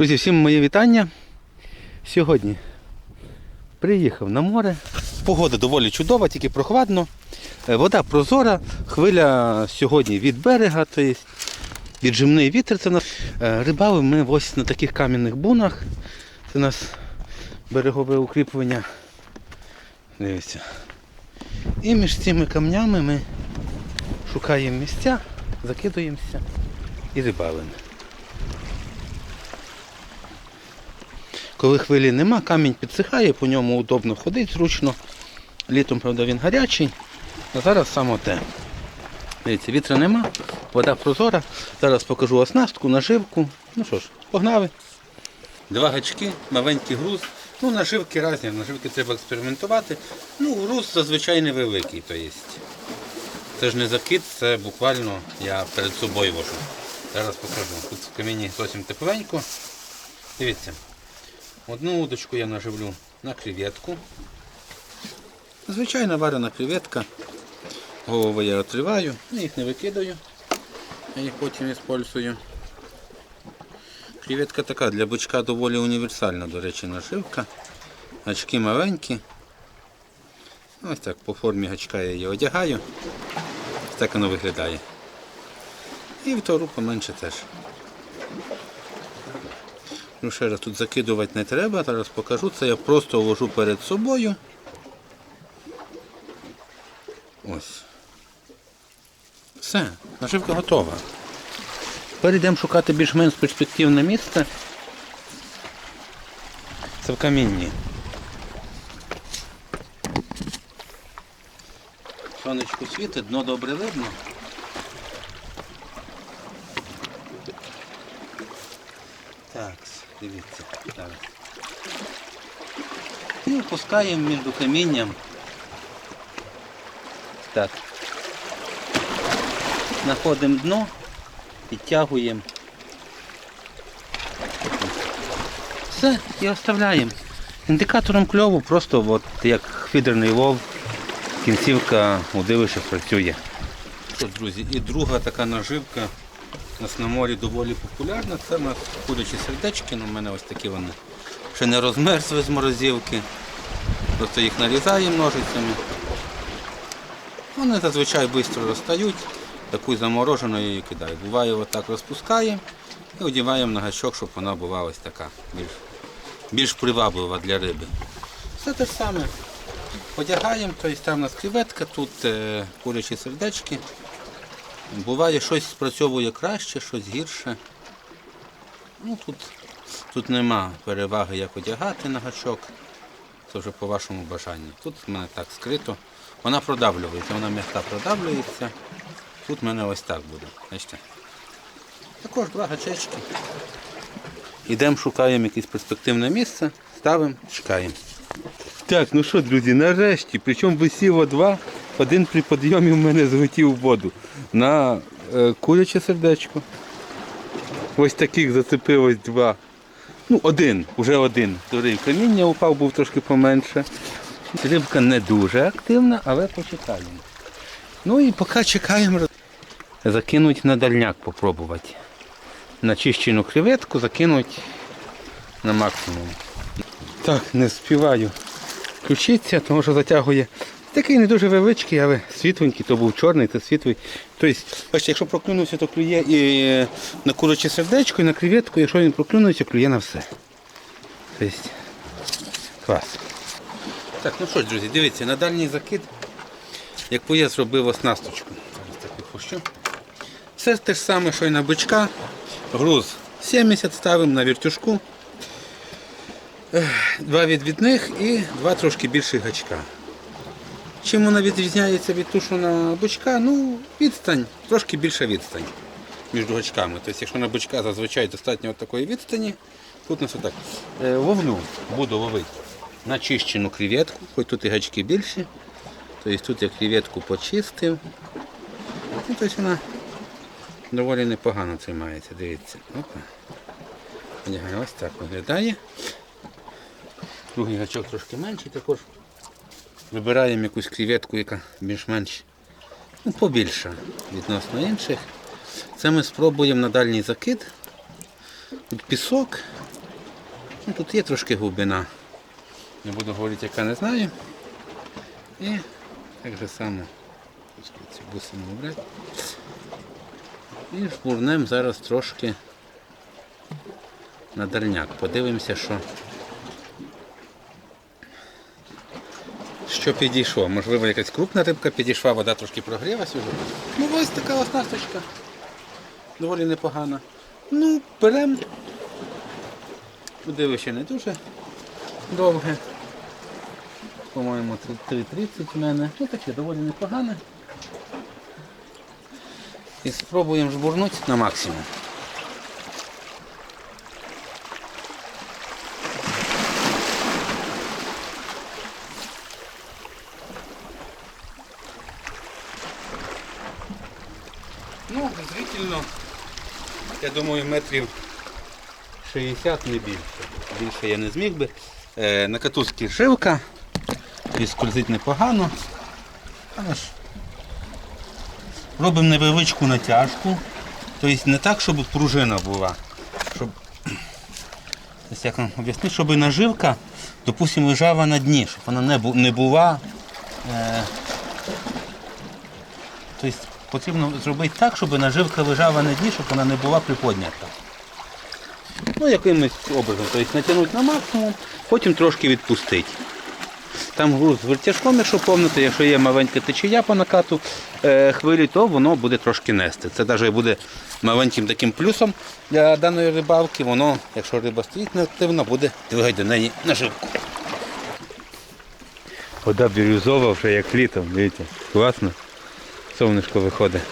Друзі, всім моє вітання. Сьогодні приїхав на море. Погода доволі чудова, тільки прохладно. Е, Вода прозора, хвиля сьогодні від берега, тобто віджимний вітер. Це нас. Е, Рибали ми ось на таких кам'яних бунах. Це у нас берегове укріплення. Дивіться. І між цими камнями ми шукаємо місця, закидуємося і рибалимо. Коли хвилі нема, камінь підсихає, по ньому удобно ходити, зручно. Літом, правда, він гарячий, а зараз саме те. Дивіться, вітра нема, вода прозора. Зараз покажу оснастку, наживку. Ну що ж, погнали. Два гачки, маленький груз. Ну, наживки різні, наживки треба експериментувати. Ну, груз зазвичай невеликий. То є. Це ж не закид, це буквально я перед собою вожу. Зараз покажу. Тут в каміні зовсім тепленько. Дивіться. Одну удочку я наживлю на креветку. Звичайна варена креветка. Голови я отриваю, я їх не викидаю. Я їх потім використовую. Креветка така для бичка доволі універсальна, до речі, наживка. Гачки маленькі. Ось так по формі гачка я її одягаю. Так воно виглядає. І втору поменше теж. Ну, ще раз тут закидувати не треба, зараз покажу. Це я просто вложу перед собою. Ось. Все, наживка готова. Тепер йдемо шукати більш-менш перспективне місце. Це в камінні. Сонечко світить, дно добре видно. Так, дивіться. Зараз. І опускаємо між камінням. Так. Знаходимо дно, підтягуємо. Все, і оставляємо. Індикатором кльову просто от, як фідерний лов, кінцівка удилища працює. Друзі, і друга така наживка у нас на морі доволі популярна. Це у нас курячі сердечки, ну, у мене ось такі вони ще не розмерзли з морозилки. Просто їх нарізаємо ножицями. Вони зазвичай швидко розстають, таку заморожену її кидаю. Буває, отак розпускаємо і одіваємо на гачок, щоб вона була ось така, більш, більш приваблива для риби. Все те ж саме. Одягаємо, тобто там у нас креветка, тут е, курячі сердечки. Буває, щось спрацьовує краще, щось гірше. Ну, Тут тут нема переваги, як одягати на гачок. Це вже по вашому бажанню. Тут в мене так скрито. Вона продавлюється, вона м'яка продавлюється. Тут в мене ось так буде. Бачите? Також два гачечки. Йдемо, шукаємо якесь перспективне місце, ставимо, чекаємо. Так, ну що, друзі, нарешті, причому висіло два, один при підйомі в мене злетів в воду на е, куряче сердечко. Ось таких зацепилось два. Ну, один, вже один. Дурий каміння упав, був трошки поменше. Рибка не дуже активна, але почекаємо. Ну і поки чекаємо, закинуть на дальняк попробувати. На чищену креветку закинуть на максимум. Так, не співаю включитися, тому що затягує. Такий не дуже величкий, але світленький, то був чорний, то світлий. Тобто, бачите, якщо проклюнувся, то клює і е, на куряче сердечко, і на креветку, якщо він проклюнувся, клює на все. Тобто, клас. Так, ну що ж, друзі, дивіться, на дальній закид, яку я зробив оснасточку. Все те ж саме, що і на бичка. Груз 70 ставимо на вертюшку. Два відвідних і два трошки більших гачка. Чим вона відрізняється від тушу на бичка? Ну, відстань, трошки більша відстань між гачками. Тобто, якщо на бичка зазвичай достатньо от такої відстані, тут у нас отак. Е, Ловлю, буду ловити на чищену креветку, хоч тут і гачки більші. Тобто тут я креветку почистив. Ну, тобто вона доволі непогано тримається, дивіться. Опа. Ось так виглядає. Другий гачок трошки менший також. Вибираємо якусь креветку, яка більш-менш ну, побільша відносно інших. Це ми спробуємо на дальній закид. Тут пісок, Ну, тут є трошки глибина. Не буду говорити, яка не знаю. І так же само. Цю бусину обрати. І жбурнем зараз трошки на дальняк. Подивимося, що, що підійшло. Можливо, якась крупна рибка підійшла, вода трошки прогрілась уже. Ну ось така оснасточка. Доволі непогана. Ну, беремо. Удивище не дуже довге. По-моєму, 3.30 в мене. Ну таке доволі непогане. І спробуємо жбурнути на максимум. Зрительно, я думаю, метрів 60 не більше. Більше я не зміг би. Е, на катушці шивка. І скользить непогано. Але робимо невеличку натяжку. Тобто не так, щоб пружина була. Щоб, як вам об'яснити, щоб наживка, допустимо, лежала на дні, щоб вона не була. Е, тобто потрібно зробити так, щоб наживка лежала на дні, щоб вона не була приподнята. Ну, якимось образом. Тобто натягнути на максимум, потім трошки відпустити. Там груз з вертяжком, якщо повнити, якщо є маленька течія по накату е, хвилі, то воно буде трошки нести. Це навіть буде маленьким таким плюсом для даної рибалки. Воно, якщо риба стоїть неактивно, буде двигати до неї наживку. Вода бірюзова вже як літом, дивіться, класно. Сонечко виходить.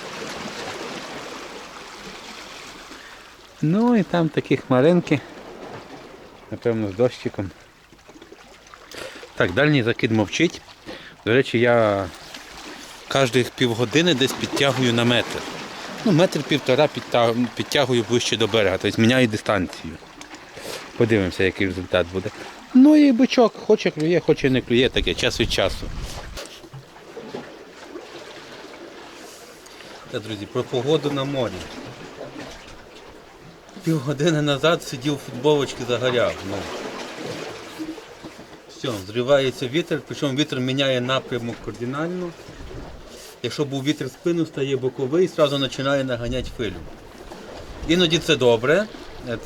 Ну і там такі хмаринки, напевно, з дощиком. Так, дальній закид мовчить. До речі, я кожних півгодини десь підтягую на метр. Ну, метр півтора підтягую ближче до берега, тобто міняю дистанцію. Подивимося, який результат буде. Ну і бичок, хоче клює, хоче не клює, таке час від часу. Так, друзі, про погоду на морі. Півгодини назад сидів у футболочці загоряв. Ну. Все, зривається вітер, причому вітер міняє напрямок кардинально. Якщо був вітер в спину, стає боковий і одразу починає наганяти хвилю. Іноді це добре,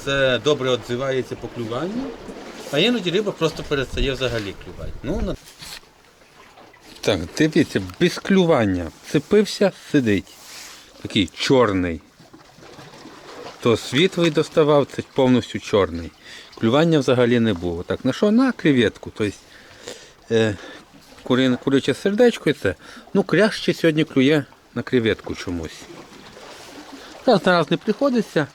це добре відзивається по клюванню, а іноді риба просто перестає взагалі клювати. Ну. Так, дивіться, без клювання. Цепився, сидить. Такий чорний. То світлий доставав, це повністю чорний. Клювання взагалі не було. Так, на що? На креветку. Тобто, е, кури, куряче сердечко і це. Ну, краще сьогодні клює на креветку чомусь. Раз на раз не приходиться.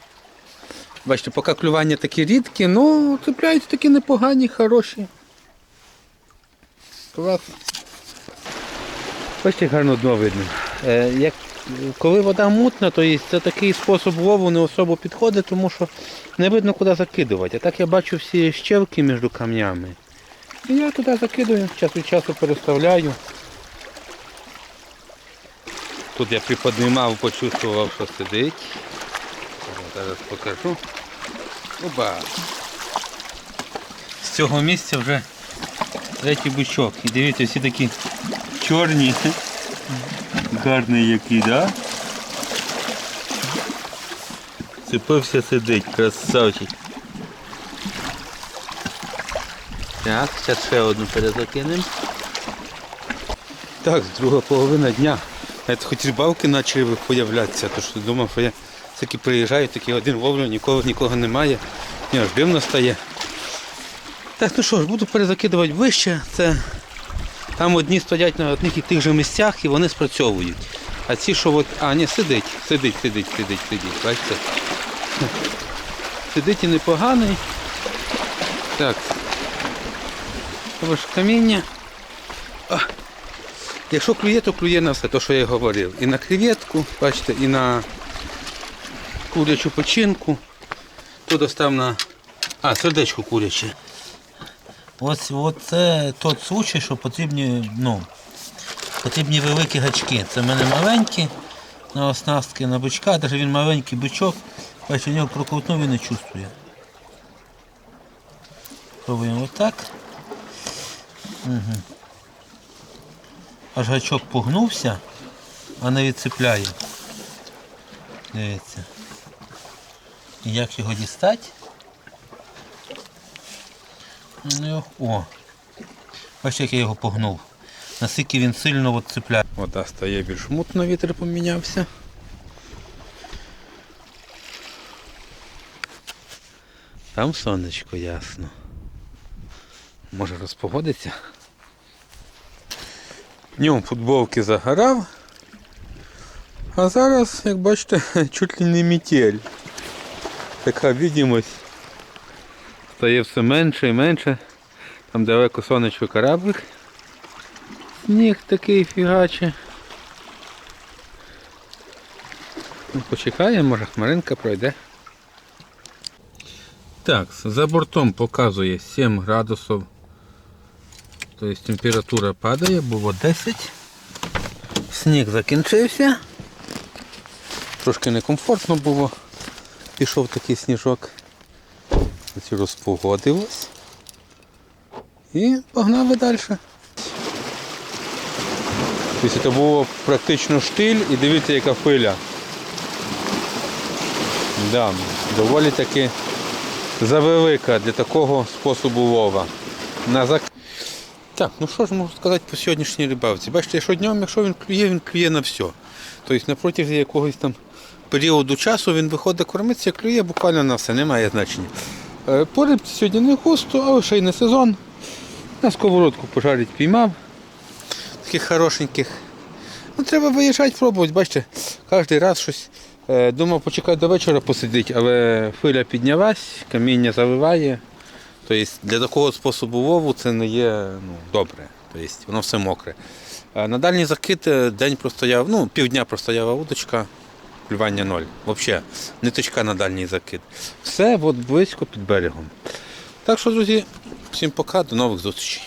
Бачите, поки клювання такі рідкі, ну цепляються такі непогані, хороші. Клас. Бачите, гарно дно видно. Е, як, коли вода мутна, то є, це такий спосіб лову не особо підходить, тому що не видно куди закидувати. А так я бачу всі щелки між камнями. І я туди закидую, час від часу переставляю. Тут я приподнімав, почувствував, що сидить. Зараз покажу. Оба. З цього місця вже третій бичок. І дивіться, всі такі чорні. Гарний який, да? Цепився сидить, красавчик. Так, зараз ще одну перезакинемо. Так, друга половина дня. Це хоч рибалки почали появлятися, то що думав, що я таки приїжджаю, такий один ловлю, нікого нікого немає. Ні, аж дивно стає. Так, ну що ж, буду перезакидувати вище. Це там одні стоять на одних і тих же місцях і вони спрацьовують. А ці, що от... А, ні, сидить, сидить, сидить, сидить, сидить. Бачите? Сидить і непоганий. Так. Ж каміння. А. Якщо клює, то клює на все, то що я говорив. І на креветку, бачите, і на курячу печінку. Тут достав на... А, сердечко куряче. Ось, це той случай, що потрібні, ну, потрібні великі гачки. Це в мене маленькі на оснастки, на бичка, навіть він маленький бичок, бачите, у нього проковтнув і не чувствує. Пробуємо отак. Угу. Аж гачок погнувся, а не відцепляє. Дивіться. Як його дістати? Ну, о. Бачите, як я його погнув. Наскільки він сильно от цепляє. Вода стає більш мутно, вітер помінявся. Там сонечко ясно. Може розпогодиться. Днем футболки загорав. А зараз, як бачите, чуть ли не метель. Така відомість стає все менше і менше. Там далеко сонечко кораблик. Сніг такий фігаче. Ну, почекаємо, може хмаринка пройде. Так, за бортом показує 7 градусів. Тобто температура падає, було 10. Сніг закінчився. Трошки некомфортно було. Пішов такий сніжок. Ось розпогодилось. І погнали далі. Тобто це було практично штиль і дивіться яка хвиля. Да, доволі таки завелика для такого способу лова. На зак... Так, ну що ж можу сказати по сьогоднішній рибалці. Бачите, що днем, якщо він клює, він клює на все. Тобто на протязі якогось там періоду часу він виходить кормитися, клює буквально на все, немає значення. Е, По сьогодні не густо, але ще й не сезон. На сковородку пожарить піймав. Таких хорошеньких. Ну, треба виїжджати, пробувати, бачите, кожен раз щось. Е, Думав, почекати до вечора посидіти, але хвиля піднялась, каміння заливає. Тобто для такого способу лову це не є ну, добре. Тобто воно все мокре. На дальній закид день простояв, ну, півдня простояла удочка, плювання ноль. Взагалі, ниточка на дальній закид. Все от близько під берегом. Так що, друзі, всім пока, до нових зустрічей.